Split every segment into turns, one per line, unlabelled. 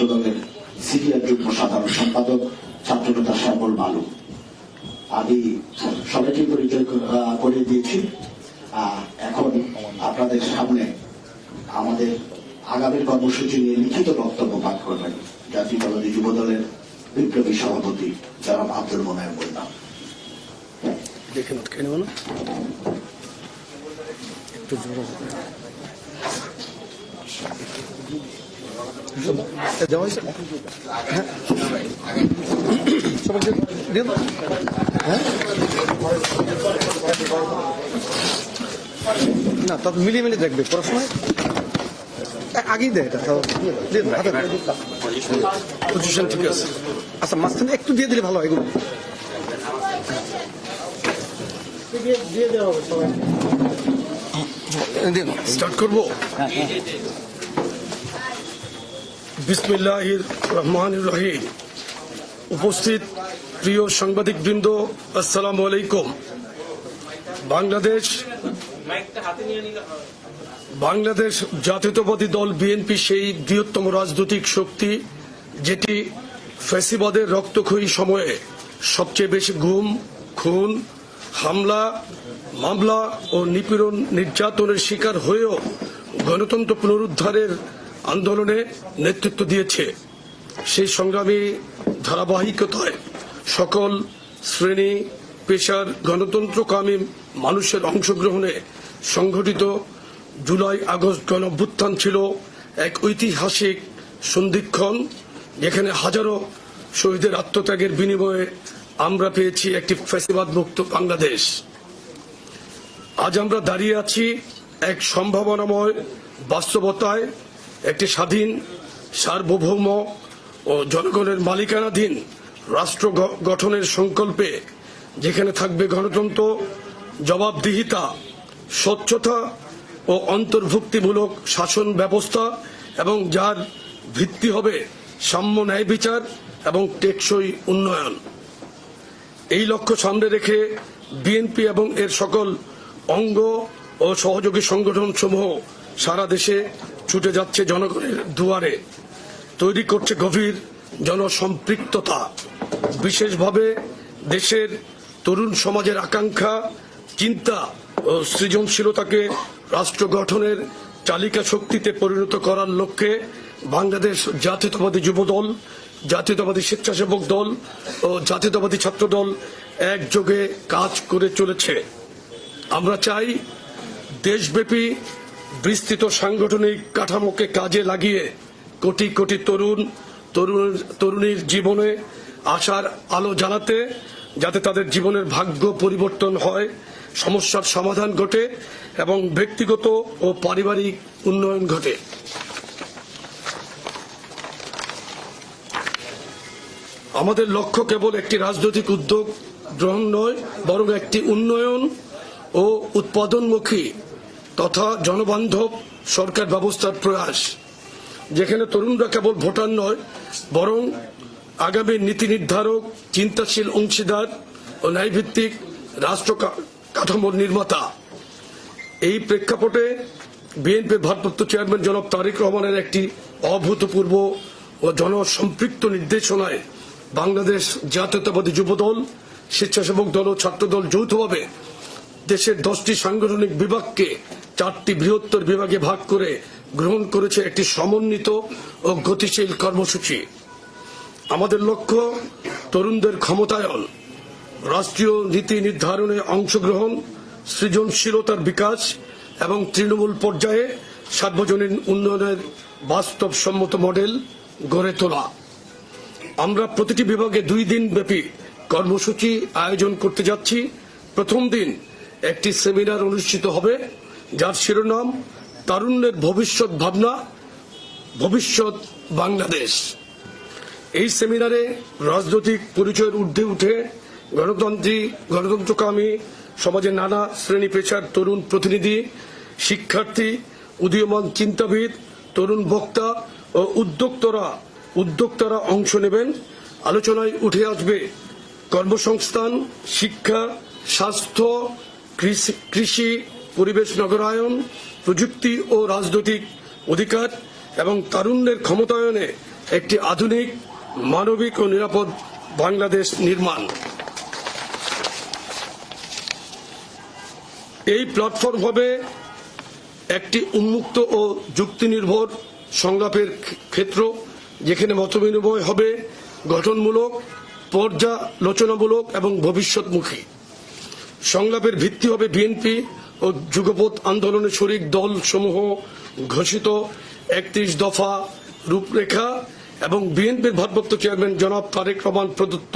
ছাত্রদলের সিনিয়র যুগ্ম সাধারণ সম্পাদক ছাত্রনেতা শ্যামল মালু। আমি সবাইকে পরিচয় করে দিয়েছি। এখন আপনাদের সামনে আমাদের আগামীর কর্মসূচি নিয়ে লিখিত বক্তব্য পাঠ করবেন জাতীয়তাবাদী যুব দলের বিপ্লবী সভাপতি জনাব আব্দুল মোনায়েম বললাম।
দেখে খেয়ে নেব না। একটু জোরে হয়েছে? হ্যাঁ। দিয়ে হ্যাঁ? না তবে মিলিয়ে মিলিয়ে দেখবে পড়াশোনায় আগেই দেয় এটা। পজিশন ঠিক আছে আচ্ছা মাঝখানে একটু দিয়ে দিলে ভালো হয় এগুলো স্টার্ট করব বিসমিল্লাহ রহমান রহিম উপস্থিত প্রিয় সাংবাদিক বৃন্দ আসসালামু আলাইকুম। বাংলাদেশ বাংলাদেশ জাতীয়তাবাদী দল বিএনপি সেই বৃহত্তম রাজনৈতিক শক্তি, যেটি ফ্যাসিবাদের রক্তক্ষয়ী সময়ে সবচেয়ে বেশি গুম, খুন, হামলা, মামলা ও নিপীড়ন নির্যাতনের শিকার হয়েও গণতন্ত্র পুনরুদ্ধারের আন্দোলনে নেতৃত্ব দিয়েছে। সেই সংগ্রামী ধারাবাহিকতায় সকল শ্রেণি, পেশার গণতন্ত্রকামী মানুষের অংশগ্রহণে সংঘটিত জুলাই আগস্ট গণ অভ্যুত্থান ছিল এক ঐতিহাসিক সন্ধিক্ষণ। যেখানে হাজারো শহীদের আত্মত্যাগের বিনিময়ে আমরা পেয়েছি একটি ফ্যাসিবাদ মুক্ত বাংলাদেশ। আজ আমরা দাঁড়িয়ে আছি এক সম্ভাবনাময় বাস্তবতায় একটি স্বাধীন, সার্বভৌম ও জনগণের মালিকানাধীন রাষ্ট্র গঠনের সংকল্পে যেখানে থাকবে গণতন্ত্র, জবাবদিহিতা, স্বচ্ছতা ও অন্তর্ভুক্তিমূলক শাসন ব্যবস্থা এবং যার ভিত্তি হবে সাম্য ন্যায় বিচার এবং টেকসই উন্নয়ন। এই লক্ষ্য সামনে রেখে বিএনপি এবং এর সকল অঙ্গ ও সহযোগী সংগঠন সমূহ সারা দেশে ছুটে যাচ্ছে জনগণের দুয়ারে। তৈরি করছে গভীর জনসম্পৃক্ততা। বিশেষভাবে দেশের তরুণ সমাজের আকাঙ্ক্ষা, চিন্তা ও সৃজনশীলতাকে রাষ্ট্র গঠনের চালিকা শক্তিতে পরিণত করার লক্ষ্যে বাংলাদেশ জাতীয়তাবাদী যুব দল জাতীয়তাবাদী স্বেচ্ছাসেবক দল ও জাতীয়তাবাদী ছাত্র দল একযোগে কাজ করে চলেছে। আমরা চাই দেশব্যাপী বিস্তৃত সাংগঠনিক কাঠামোকে কাজে লাগিয়ে কোটি কোটি তরুণ তরুণ, তরুণীর জীবনে আশার আলো জ্বালাতে, যাতে তাদের জীবনের ভাগ্য পরিবর্তন হয়, সমস্যার সমাধান ঘটে এবং ব্যক্তিগত ও পারিবারিক উন্নয়ন ঘটে। আমাদের লক্ষ্য কেবল একটি রাজনৈতিক উদ্যোগ গ্রহণ নয়, বরং একটি উন্নয়ন ও উৎপাদনমুখী তথা জনবান্ধব সরকার ব্যবস্থার প্রয়াস, যেখানে তরুণরা কেবল ভোটার নয়, বরং আগামী নীতি নির্ধারক, চিন্তাশীল অংশীদার ও ন্যায়ভিত্তিক রাষ্ট্র কাঠামোর নির্মাতা। এই প্রেক্ষাপটে বিএনপির ভারপ্রাপ্ত চেয়ারম্যান জনাব তারেক রহমানের একটি অভূতপূর্ব ও জনসম্পৃক্ত নির্দেশনায় বাংলাদেশ জাতীয়তাবাদী যুবদল, স্বেচ্ছাসেবক দল ও ছাত্রদল যৌথভাবে দেশের দশটি সাংগঠনিক বিভাগকে চারটি বৃহত্তর বিভাগে ভাগ করে গ্রহণ করেছে একটি সমন্বিত ও গতিশীল কর্মসূচি। আমাদের লক্ষ্য তরুণদের ক্ষমতায়ন, রাষ্ট্রীয় নীতি নির্ধারণে অংশগ্রহণ, সৃজনশীলতার বিকাশ এবং তৃণমূল পর্যায়ে সার্বজনীন উন্নয়নের বাস্তবসম্মত মডেল গড়ে তোলা। আমরা প্রতিটি বিভাগে দুই দিন ব্যাপী কর্মসূচি আয়োজন করতে যাচ্ছি। প্রথম দিন একটি সেমিনার অনুষ্ঠিত হবে। যার শিরোনাম তারুণ্যের ভবিষ্যৎ ভাবনা, ভবিষ্যৎ বাংলাদেশ। এই সেমিনারে রাজনৈতিক পরিচয়ের ঊর্ধ্বে উঠে গণতন্ত্রী, গণতন্ত্রকামী, সমাজের নানা শ্রেণি পেশার তরুণ প্রতিনিধি, শিক্ষার্থী, উদীয়মান চিন্তাবিদ, তরুণ বক্তা ও উদ্যোক্তরা, উদ্যোক্তারা অংশ নেবেন। আলোচনায় উঠে আসবে কর্মসংস্থান, শিক্ষা, স্বাস্থ্য, কৃষি- কৃষি পরিবেশ নগরায়ন, প্রযুক্তি ও রাজনৈতিক অধিকার এবং তারুণ্যের ক্ষমতায়নে একটি আধুনিক, মানবিক ও নিরাপদ বাংলাদেশ নির্মাণ। এই প্ল্যাটফর্ম হবে একটি উন্মুক্ত ও যুক্তিনির্ভর সংলাপের ক্ষেত্র, যেখানে মতবিনিময় হবে গঠনমূলক, পর্যালোচনামূলক এবং ভবিষ্যৎমুখী। সংলাপের ভিত্তি হবে বিএনপি ও যুগপৎ আন্দোলনের শরিক দল সমূহ ঘোষিত, একত্রিশ দফা রূপরেখা এবং বিএনপির ভারপ্রাপ্ত চেয়ারম্যান জনাব তারেক রহমান প্রদত্ত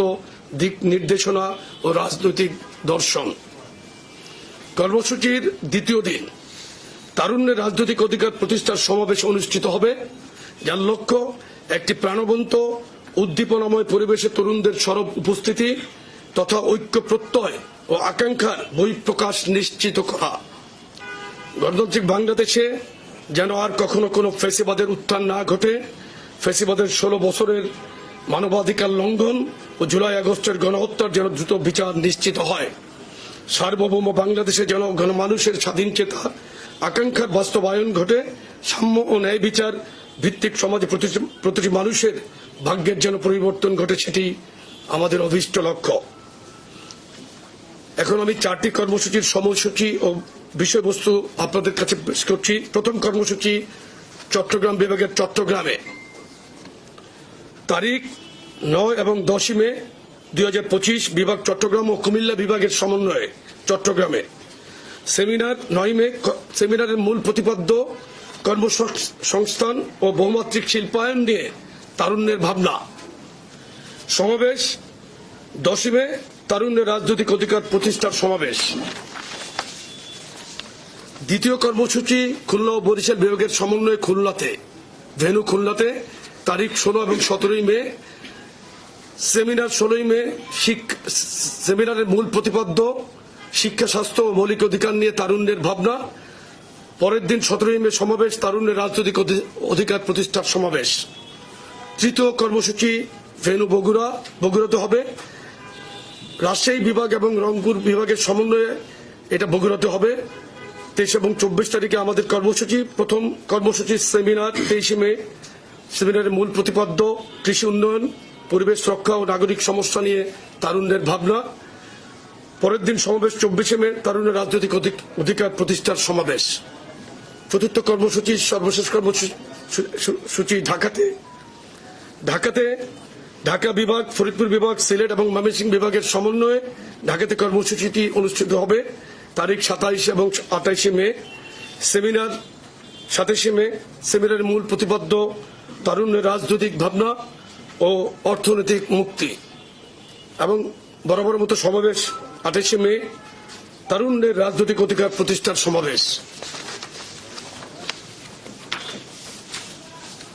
দিক নির্দেশনা ও রাজনৈতিক দর্শন। কর্মসূচির দ্বিতীয় দিন তারুণ্যের রাজনৈতিক অধিকার প্রতিষ্ঠার সমাবেশ অনুষ্ঠিত হবে, যার লক্ষ্য একটি প্রাণবন্ত, উদ্দীপনাময় পরিবেশে তরুণদের সরব উপস্থিতি তথা ঐক্য প্রত্যয় ও আকাঙ্ক্ষার বহিঃপ্রকাশ নিশ্চিত করা। গণতান্ত্রিক বাংলাদেশে যেন আর কখনো কোনো ফেসিবাদের উত্থান না ঘটে, ফেসিবাদের ষোলো বছরের মানবাধিকার লঙ্ঘন ও জুলাই আগস্টের গণহত্যার যেন দ্রুত বিচার নিশ্চিত হয়। সার্বভৌম বাংলাদেশে যেন গণমানুষের স্বাধীন চেতা, আকাঙ্ক্ষার বাস্তবায়ন ঘটে, সাম্য ও ন্যায় বিচার ভিত্তিক সমাজে প্রতিটি- মানুষের ভাগ্যের যেন পরিবর্তন ঘটে সেটি আমাদের অভীষ্ট লক্ষ্য। এখন আমি চারটি কর্মসূচির সময়সূচি ও বিষয়বস্তু আপনাদের কাছে পেশ করছি। প্রথম কর্মসূচি চট্টগ্রাম বিভাগের চট্টগ্রামে। তারিখ নয় এবং দশই মে দু হাজার পঁচিশ বিভাগ চট্টগ্রাম ও কুমিল্লা বিভাগের সমন্বয়ে চট্টগ্রামে। সেমিনার নয় মে সেমিনারের মূল প্রতিপাদ্য কর্মসংস্থান ও বহুমাত্রিক শিল্পায়ন নিয়ে তারুণ্যের ভাবনা। সমাবেশ দশই মে তারুণ্যের রাজনৈতিক অধিকার প্রতিষ্ঠার সমাবেশ। দ্বিতীয় কর্মসূচি খুলনা ও বরিশাল বিভাগের সমন্বয়ে খুলনাতে। ভেনু খুলনাতে তারিখ ষোলো এবং সতেরোই মে, সেমিনার ষোলোই মে সেমিনারের মূল প্রতিপাদ্য, শিক্ষা, স্বাস্থ্য ও মৌলিক অধিকার নিয়ে তারুণ্যের ভাবনা। পরের দিন সতেরোই মে সমাবেশ তারুণ্যের রাজনৈতিক অধি- অধিকার প্রতিষ্ঠার সমাবেশ। তৃতীয় কর্মসূচি ভেনু বগুড়া বগুড়াতে হবে। রাজশাহী বিভাগ এবং রংপুর বিভাগের সমন্বয়ে এটা বগুড়াতে হবে। তেইশ এবং চব্বিশ তারিখে আমাদের কর্মসূচি। প্রথম কর্মসূচি সেমিনার তেইশে মে। সেমিনারের মূল প্রতিপাদ্য, কৃষি উন্নয়ন, পরিবেশ রক্ষা ও নাগরিক সমস্যা নিয়ে তারুণ্যের ভাবনা। পরের দিন সমাবেশ চব্বিশে মে তারুণ্যের রাজনৈতিক অধিক- অধিকার প্রতিষ্ঠার সমাবেশ। চতুর্থ কর্মসূচি, সর্বশেষ কর্মসূচি ঢাকাতে। ঢাকাতে ঢাকা বিভাগ, ফরিদপুর বিভাগ, সিলেট এবং ময়মনসিংহ বিভাগের সমন্বয়ে ঢাকাতে কর্মসূচিটি অনুষ্ঠিত হবে। তারিখ সাতাইশ এবং আঠাইশে মে। সেমিনার সাতাইশে মে। সেমিনারের মূল প্রতিপাদ্য তারুণ্যের রাজনৈতিক ভাবনা ও অর্থনৈতিক মুক্তি। এবং বরাবর মতো সমাবেশ আঠাইশে মে, তারুণ্যের রাজনৈতিক অধিকার প্রতিষ্ঠার সমাবেশ।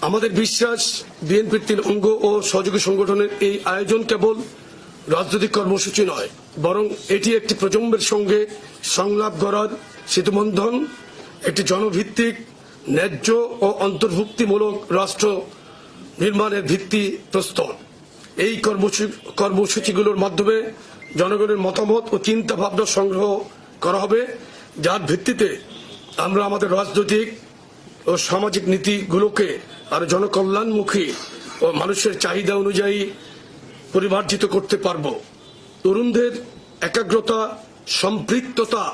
আমাদের বিশ্বাস, বিএনপির তিন অঙ্গ ও সহযোগী সংগঠনের এই আয়োজন কেবল রাজনৈতিক কর্মসূচি নয়, বরং এটি একটি প্রজন্মের সঙ্গে সংলাপ গড়ার সেতুবন্ধন, একটি জনভিত্তিক, ন্যায্য ও অন্তর্ভুক্তিমূলক রাষ্ট্র নির্মাণের ভিত্তি প্রস্তর। এই কর্মসূচি কর্মসূচিগুলোর মাধ্যমে জনগণের মতামত ও চিন্তা ভাবনা সংগ্রহ করা হবে, যার ভিত্তিতে আমরা আমাদের রাজনৈতিক ও সামাজিক নীতিগুলোকে আরও জনকল্যাণমুখী ও মানুষের চাহিদা অনুযায়ী পরিমার্জিত করতে পারব। তরুণদের একাগ্রতা, সম্পৃক্ততা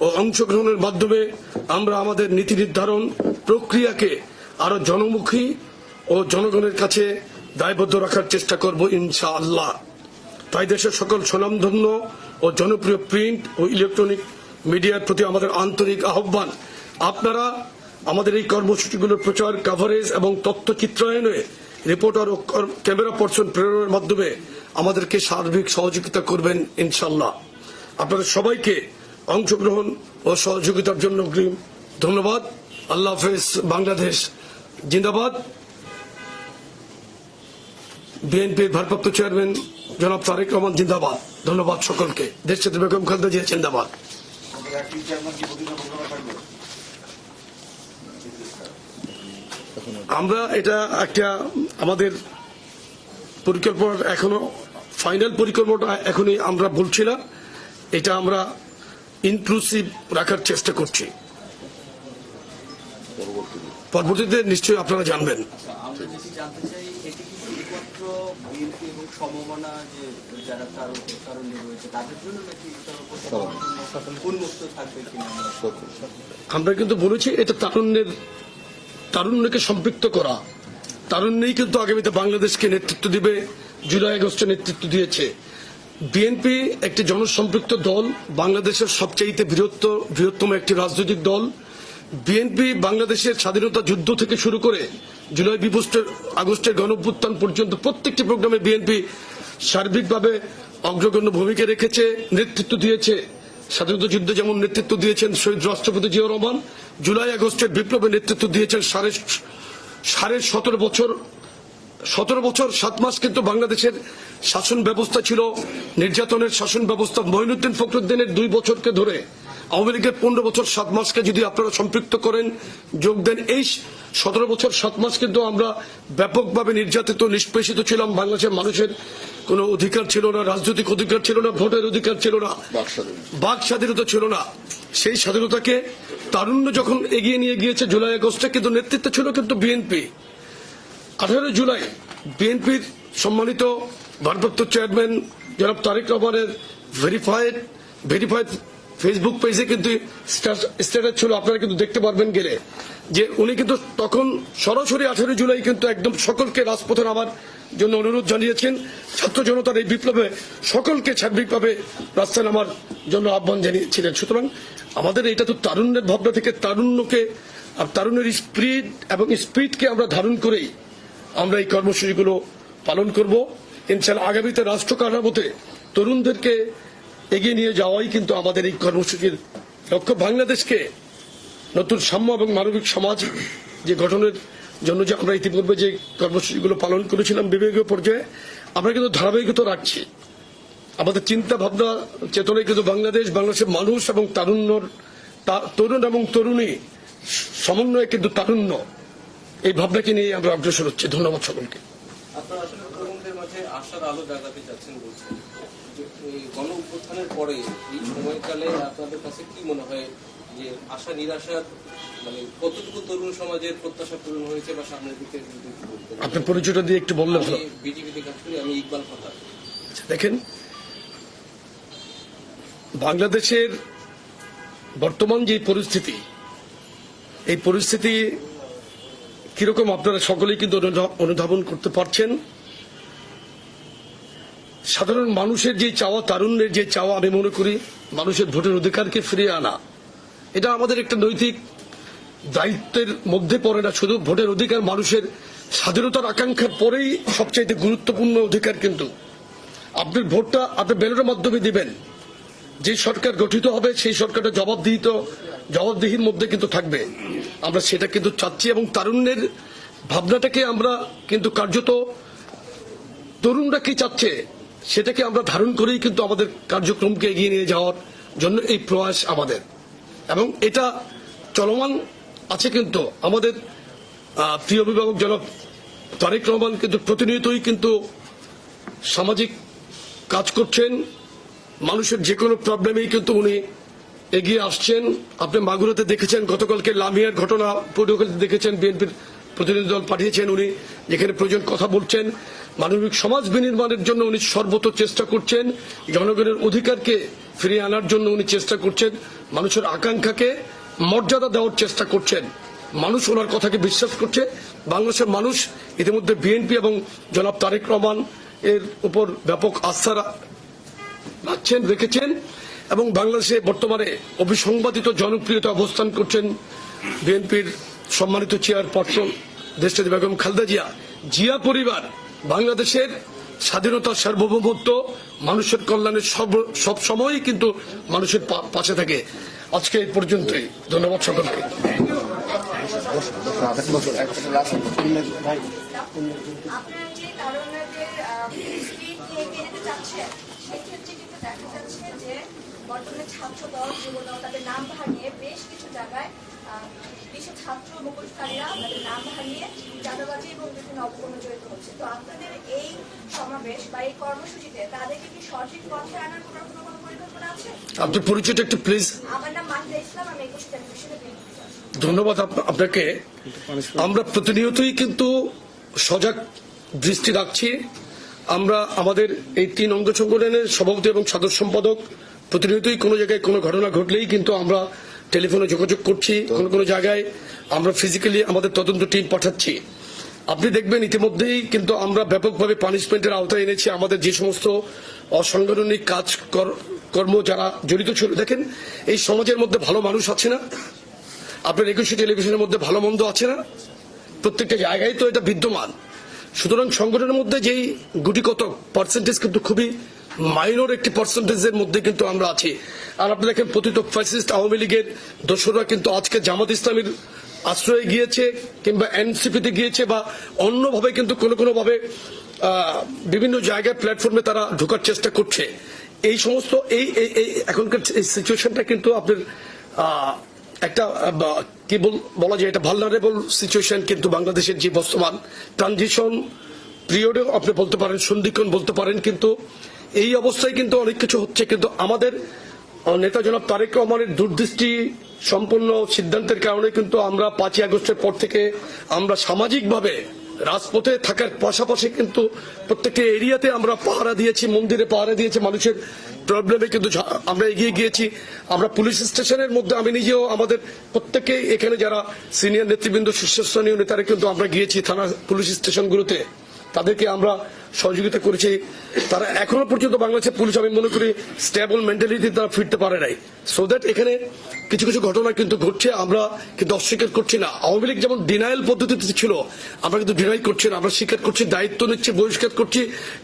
ও অংশগ্রহণের মাধ্যমে আমরা আমাদের নীতি নির্ধারণ প্রক্রিয়াকে আরও জনমুখী ও জনগণের কাছে দায়বদ্ধ রাখার চেষ্টা করব ইনশাআল্লাহ। তাই দেশের সকল স্বনামধন্য ও জনপ্রিয় প্রিন্ট ও ইলেকট্রনিক মিডিয়ার প্রতি আমাদের আন্তরিক আহ্বান। আপনারা আমাদের এই কর্মসূচিগুলোর প্রচার কাভারেজ এবং তথ্য চিত্রায়নে রিপোর্টার ও ক্যামেরা পার্সন প্রেরণের মাধ্যমে আমাদেরকে সার্বিক সহযোগিতা করবেন ইনশাল্লাহ আপনাদের সবাইকে অংশগ্রহণ ও সহযোগিতার জন্য অগ্রিম ধন্যবাদ। আল্লাহ হাফেজ, বাংলাদেশ জিন্দাবাদ। বিএনপির ভারপ্রাপ্ত চেয়ারম্যান জনাব তারেক রহমান জিন্দাবাদ। ধন্যবাদ সকলকে। দেশ বেগম খালেদা জিয়া জিন্দাবাদ
আমাদের acting chairman কি প্রতিটা প্রোগ্রামে থাকবে?
আমরা এটা একটা আমাদের পরিকল্পনা এখনও ফাইনাল পরিকল্পনা এখনই আমরা বলছি না এটা আমরা ইনক্লুসিভ রাখার চেষ্টা করছি পরবর্তীতে নিশ্চয়ই আপনারা জানবেন
আমরা
কিন্তু বলেছি এটা তারুণ্যের তারুণ্যকে সম্পৃক্ত করা। তারুণ্যই কিন্তু আগামীতে বাংলাদেশকে নেতৃত্ব দিবে, জুলাই আগস্টে নেতৃত্ব দিয়েছে। বিএনপি একটি জনসম্পৃক্ত দল, বাংলাদেশের সবচাইতে বৃহত্তর বৃহত্তম একটি রাজনৈতিক দল। বিএনপি বাংলাদেশের স্বাধীনতা যুদ্ধ থেকে শুরু করে জুলাই বিভস্টের আগস্টের গণভ্যুত্থান পর্যন্ত প্রত্যেকটি প্রোগ্রামে বিএনপি সার্বিকভাবে অগ্রগণ্য ভূমিকা রেখেছে, নেতৃত্ব দিয়েছে। স্বাধীনতা যুদ্ধে যেমন নেতৃত্ব দিয়েছেন শহীদ রাষ্ট্রপতি জিয়া রহমান, জুলাই আগস্টের বিপ্লবে নেতৃত্ব দিয়েছেন সাড়ে সাড়ে সতেরো বছর সতেরো বছর সাত মাস কিন্তু বাংলাদেশের শাসন ব্যবস্থা ছিল। নির্যাতনের শাসন ব্যবস্থা মহিনুদ্দিন ফখরুদ্দিনের দুই বছরকে ধরে। আওয়ামী লীগের পনেরো বছর সাত মাসকে যদি আপনারা সম্পৃক্ত করেন যোগ দেন এই সতেরো বছর সাত মাস কিন্তু আমরা ব্যাপকভাবে নির্যাতিত নিষ্পেষিত ছিলাম। বাংলাদেশের মানুষের কোনো অধিকার ছিল না রাজনৈতিক অধিকার ছিল না ভোটের অধিকার ছিল না বাক স্বাধীনতা। ছিল না। সেই স্বাধীনতাকে তারুণ্য যখন এগিয়ে নিয়ে গিয়েছে জুলাই আগস্টে কিন্তু নেতৃত্ব ছিল কিন্তু বিএনপি আঠারো জুলাই বিএনপির সম্মানিত ভারপ্রাপ্ত চেয়ারম্যান জনাব তারেক রহমানের ভেরিফাইড ভেরিফাইড ফেসবুক পেজে কিন্তু স্ট্যাটাস ছিল, আপনারা কিন্তু দেখতে পারবেন গেলে। যে উনি কিন্তু তখন সরাসরি আঠারো জুলাই কিন্তু একদম সকলকে রাজপথে নামার জন্য অনুরোধ জানিয়েছেন। ছাত্র জনতার এই বিপ্লবে সকলকে সার্বিকভাবে রাস্তায় নামার জন্য আহ্বান জানিয়েছিলেন। সুতরাং আমাদের এটা তো তারুণ্যের ভাবনা থেকে তারুণ্যকে আর তারুণ্যের স্পিরিট এবং স্পিরিটকে আমরা ধারণ করেই আমরা এই কর্মসূচিগুলো পালন করব। ইনশাল্লাহ আগামীতে রাষ্ট্র তরুণদেরকে এগিয়ে নিয়ে যাওয়াই কিন্তু আমাদের এই কর্মসূচির লক্ষ্য। বাংলাদেশকে নতুন সাম্য এবং মানবিক সমাজ যে গঠনের জন্য যে আমরা ইতিপূর্বে যে কর্মসূচিগুলো পালন করেছিলাম বিভাগীয় পর্যায়ে, আমরা কিন্তু ধারাবাহিকতা রাখছি। আমাদের চিন্তা ভাবনা চেতনায় কিন্তু বাংলাদেশ, বাংলাদেশের মানুষ এবং তারুণ্যর তরুণ এবং তরুণী সমন্বয়ে কিন্তু তারুণ্য। এই ভাবনাকে নিয়ে আমরা অগ্রসর হচ্ছি। ধন্যবাদ সকলকে।
আশার আলো জাগাতে বলছেন। গণ উত্থানের পরে এই সময়কালে আপনাদের কাছে কি মনে হয় যে আশা নিরাশার মানে কতটুকু তরুণ সমাজের প্রত্যাশা পূরণ হয়েছে বা সামনের দিকে
আপনার পরিচয়টা দিয়ে একটু বললে ভালো।
বিজেপিতে কাজ করি আমি ইকবাল ফাতা
দেখেন বাংলাদেশের বর্তমান যে পরিস্থিতি এই পরিস্থিতি কীরকম আপনারা সকলেই কিন্তু অনুধাবন করতে পারছেন। সাধারণ মানুষের যে চাওয়া, তারুণ্যের যে চাওয়া আমি মনে করি, মানুষের ভোটের অধিকারকে ফিরিয়ে আনা। এটা আমাদের একটা নৈতিক দায়িত্বের মধ্যে পড়ে না, শুধু ভোটের অধিকার মানুষের স্বাধীনতার আকাঙ্ক্ষার পরেই সবচাইতে গুরুত্বপূর্ণ অধিকার কিন্তু। আপনার ভোটটা আপনি ব্যালটের মাধ্যমে দিবেন। যে সরকার গঠিত হবে, সেই সরকারটা জবাবদিহিত, জবাবদিহির মধ্যে কিন্তু থাকবে। আমরা সেটা কিন্তু চাচ্ছি এবং তারুণ্যের ভাবনাটাকে আমরা কিন্তু কার্যত, তরুণরা কি চাচ্ছে? সেটাকে আমরা ধারণ করেই কিন্তু আমাদের কার্যক্রমকে এগিয়ে নিয়ে যাওয়ার জন্য এই প্রয়াস আমাদের। এবং এটা চলমান আছে কিন্তু আমাদের প্রিয় অভিভাবক জনাব তারেক রহমান কিন্তু প্রতিনিয়তই কিন্তু সামাজিক কাজ করছেন। মানুষের যে কোনো প্রবলেমেই কিন্তু উনি এগিয়ে আসছেন। আপনি মাগুরাতে দেখেছেন, গতকালকে লামিয়ার ঘটনা দেখেছেন, বিএনপির প্রতিনিধি দল পাঠিয়েছেন উনি, যেখানে প্রয়োজন কথা বলছেন। মানবিক সমাজ বিনির্মাণের জন্য উনি সর্বত চেষ্টা করছেন, জনগণের অধিকারকে ফিরিয়ে আনার জন্য উনি চেষ্টা করছেন, মানুষের আকাঙ্ক্ষাকে মর্যাদা দেওয়ার চেষ্টা করছেন। মানুষ ওনার কথাকে বিশ্বাস করছে বাংলাদেশের মানুষ ইতিমধ্যে বিএনপি এবং জনাব তারেক রহমান এর উপর ব্যাপক আস্থা রাখছেন, রেখেছেন এবং বাংলাদেশে বর্তমানে অভিসংবাদিত জনপ্রিয়তা অবস্থান করছেন বিএনপির সম্মানিত চেয়ারপারসন দেশটি বেগম খালদা জিয়া। জিয়া পরিবার বাংলাদেশের স্বাধীনতা সার্বভৌমত্ব মানুষের কল্যাণের সব সব সময়ই কিন্তু মানুষের পাশে থাকে। আজকে এই পর্যন্তই। ধন্যবাদ সকলকে।
বর্তমানে ছাত্র দল যুব দল তাদের নাম ভাঙিয়ে বেশ কিছু জায়গায় ছাত্র মুখোশকারীরা তাদের নাম ভাঙিয়ে চাঁদাবাজি এবং বিভিন্ন অপকর্মে জড়িত হচ্ছে। তো আপনাদের এই সমাবেশ বা এই কর্মসূচিতে তাদেরকে কি সঠিক পথে আনার কোনো কোনো কোনো পরিকল্পনা আছে?
আপনার পরিচয়টা একটু প্লিজ
আমার নাম মাহিদা ইসলাম আমি একুশে টেলিভিশনে
ধন্যবাদ আপ- আপনাকে। আমরা প্রতিনিয়তই কিন্তু সজাগ দৃষ্টি রাখছি। আমরা আমাদের এই তিন অঙ্গ সংগঠনের সভাপতি এবং সাধারণ সম্পাদক প্রতিনিয়তই কোনো জায়গায় কোনো ঘটনা ঘটলেই কিন্তু আমরা টেলিফোনে যোগাযোগ করছি কোনো কোনো জায়গায়। আমরা ফিজিক্যালি আমাদের তদন্ত টিম পাঠাচ্ছি। আপনি দেখবেন ইতিমধ্যেই কিন্তু আমরা ব্যাপকভাবে পানিশমেন্টের আওতায় এনেছি। আমাদের যে সমস্ত অসাংগঠনিক কাজ কর- কর্ম যারা জড়িত ছিল দেখেন এই সমাজের মধ্যে ভালো মানুষ আছে না? আপনার একুশে টেলিভিশনের মধ্যে ভালো মন্দ আছে না? প্রত্যেকটা জায়গায় তো এটা বিদ্যমান। সুতরাং সংগঠনের মধ্যে যেই গুটি কত পার্সেন্টেজ কিন্তু খুবই মাইনর একটি পার্সেন্টেজের মধ্যে কিন্তু আমরা আছি। আর আপনি দেখেন, পতিত ফ্যাসিস্ট আওয়ামী লীগের দোসররা কিন্তু আজকে জামাত ইসলামীর আশ্রয়ে গিয়েছে কিংবা এনসিপিতে গিয়েছে বা অন্যভাবে কিন্তু কোনো কোনো ভাবে বিভিন্ন জায়গায় প্ল্যাটফর্মে তারা ঢোকার চেষ্টা করছে। এই সমস্ত, এই এখনকার সিচুয়েশনটা কিন্তু আপনার একটা কি বলা যায় এটা ভালনারেবল সিচুয়েশন কিন্তু বাংলাদেশের যে বর্তমান ট্রানজিশন পিরিয়ডেও আপনি বলতে পারেন, সন্ধিক্ষণ বলতে পারেন কিন্তু এই অবস্থায় কিন্তু অনেক কিছু হচ্ছে, কিন্তু আমাদের নেতা জনাব তারেক রহমানের দূরদৃষ্টি সম্পন্ন সিদ্ধান্তের কারণে কিন্তু আমরা পাঁচই আগস্টের পর থেকে আমরা সামাজিকভাবে রাজপথে থাকার পাশাপাশি কিন্তু প্রত্যেকটি এরিয়াতে আমরা পাহারা দিয়েছি, মন্দিরে পাহারা দিয়েছি, মানুষের প্রবলেমে কিন্তু আমরা এগিয়ে গিয়েছি। আমরা পুলিশ স্টেশনের মধ্যে আমি নিজেও আমাদের প্রত্যেকে এখানে যারা সিনিয়র নেতৃবৃন্দ, শীর্ষস্থানীয় নেতারা কিন্তু আমরা গিয়েছি থানা পুলিশ স্টেশনগুলোতে। তাদেরকে আমরা সহযোগিতা করেছি। তারা এখনও পর্যন্ত বাংলাদেশের পুলিশ, আমি মনে করি স্টেবল মেন্টালিটি তারা ফিরতে পারে নাই। সো দ্যাট এখানে কিছু কিছু ঘটনা কিন্তু ঘটছে, আমরা কিন্তু অস্বীকার করছি না। আওয়ামী লীগ যেমন ডিনায়াল পদ্ধতিতে ছিল, আমরা কিন্তু ডিনাই করছি না। আমরা স্বীকার করছি, দায়িত্ব নিচ্ছি, বহিষ্কার করছি,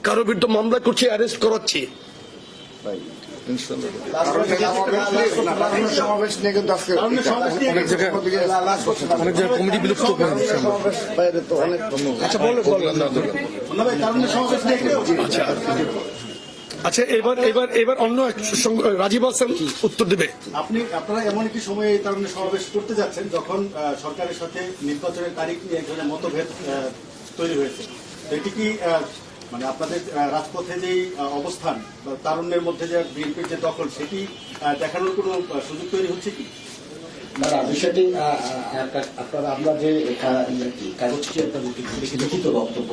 কারও বিরুদ্ধে মামলা করছি অ্যারেস্ট করাচ্ছি।
আচ্ছা
এবার এবার এবার অন্য রাজীব হাসান উত্তর দেবে।
আপনি, আপনারা এমন একটি সময়ে এই কারণে সমাবেশ করতে যাচ্ছেন যখন সরকারের সাথে নির্বাচনের তারিখ নিয়ে এক ধরনের মতভেদ তৈরি হয়েছে। এটি কি মানে আপনাদের রাজপথে যেই অবস্থান তারুণ্যের মধ্যে যে বিএনপির যে দখল, সেটি দেখানোর কোনো সুযোগ তৈরি হচ্ছে কি?
না বিষয়টি আপনারা আমরা যে কাগজটি আপনাদের লিখিত- বক্তব্য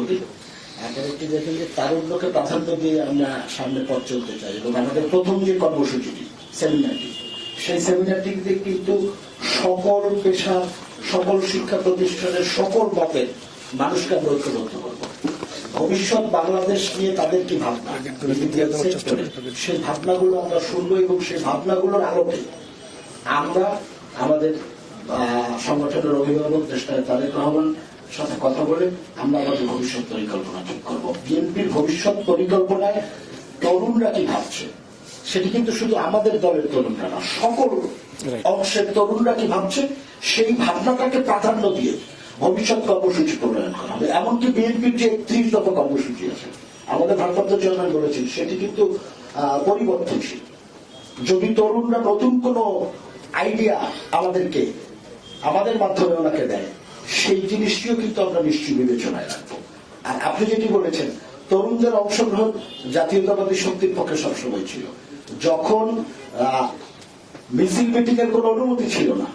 একটি দেখেন যে তারুণ্যকে প্রাধান্য দিয়ে আমরা সামনে পথ চলতে চাই এবং আমাদের প্রথম যে কর্মসূচিটি সেমিনারটি সেই সেমিনারটিতে কিন্তু সকল পেশা সকল শিক্ষা প্রতিষ্ঠানের সকল মতের মানুষকে আমরা ঐক্যবদ্ধ করব। ভবিষ্যৎ বাংলাদেশ নিয়ে তাদের কি ভাবনা সেই ভাবনাগুলো আমরা শুনব এবং সেই ভাবনাগুলোর আলোকে আমরা আমাদের সংগঠনের অভিভাবক দেশটায় তারেক রহমান সাথে কথা বলে আমরা আমাদের ভবিষ্যৎ পরিকল্পনা ঠিক করব। বিএনপির ভবিষ্যৎ পরিকল্পনায় তরুণরা কি ভাবছে? সেটি কিন্তু শুধু আমাদের দলের তরুণরা না সকল অংশের তরুণরা কি ভাবছে? সেই ভাবনাটাকে প্রাধান্য দিয়ে ভবিষ্যৎ কর্মসূচি প্রণয়ন করা হবে এমনকি বিএনপির যে একত্রিশ দফা কর্মসূচি আছে, আমাদের ভারপ্রাপ্ত চেয়ারম্যান বলেছেন, সেটি কিন্তু পরিবর্তনশীল। যদি তরুণরা নতুন কোনো আইডিয়া আমাদেরকে, আমাদের মাধ্যমে ওনাকে দেয়, সেই জিনিসটিও কিন্তু আমরা নিশ্চয়ই বিবেচনায় রাখব। আর আপনি যেটি বলেছেন, তরুণদের অংশগ্রহণ জাতীয়তাবাদী শক্তির পক্ষে সবসময় ছিল। যখন মিছিল এর কোনো অনুমতি ছিল না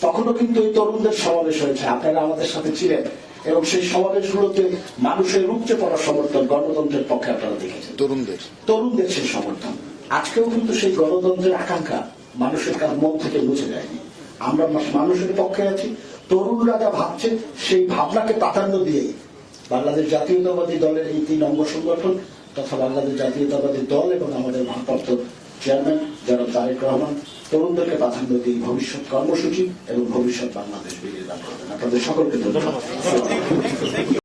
তখনও কিন্তু এই তরুণদের সমাবেশ হয়েছে। আপনারা আমাদের সাথে ছিলেন এবং সেই সমাবেশগুলোতে মানুষের উপচে পড়া সমর্থন গণতন্ত্রের পক্ষে আপনারা দেখেছেন।
তরুণদের।
তরুণদের সেই সমর্থন। আজকেও কিন্তু সেই গণতন্ত্রের আকাঙ্ক্ষা মানুষের কার মন থেকে মুছে যায়নি আমরা মানুষের পক্ষে আছি তরুণরা যা ভাবছে সেই ভাবনাকে প্রাধান্য দিয়ে বাংলাদেশ জাতীয়তাবাদী দলের এই তিন অঙ্গ সংগঠন তথা বাংলাদেশ জাতীয়তাবাদী দল এবং আমাদের ভারপ্রাপ্ত চেয়ারম্যান যারা তারেক রহমান তরুণদেরকে প্রাধান্য দিয়ে ভবিষ্যৎ কর্মসূচি এবং ভবিষ্যৎ বাংলাদেশ বেরিয়ে করবেন। আপনাদের সকলকে ধন্যবাদ।